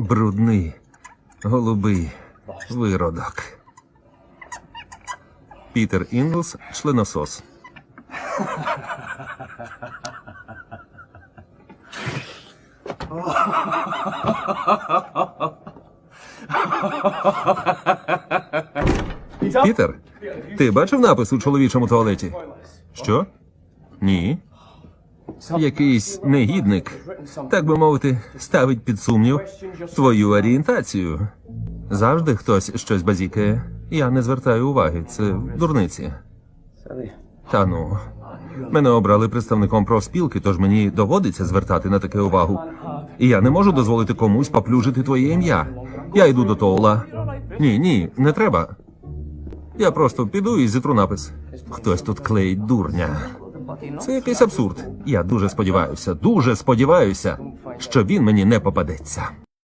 Брудний, голубий виродок. Пітер Інглс, членосос. Пітер, ти бачив напис у чоловічому туалеті? Що? Ні. Якийсь негідник, так би мовити, ставить під сумнів твою орієнтацію. Завжди хтось щось базікає. Я не звертаю уваги, це дурниці. Та ну. Мене обрали представником профспілки, тож мені доводиться звертати на таке увагу. І я не можу дозволити комусь поплюжити твоє ім'я. Я йду до Тоула. Ні, ні, не треба. Я просто піду і зітру напис. Хтось тут клеїть дурня. Це якийсь абсурд. Я дуже сподіваюся, дуже сподіваюся, що він мені не попадеться.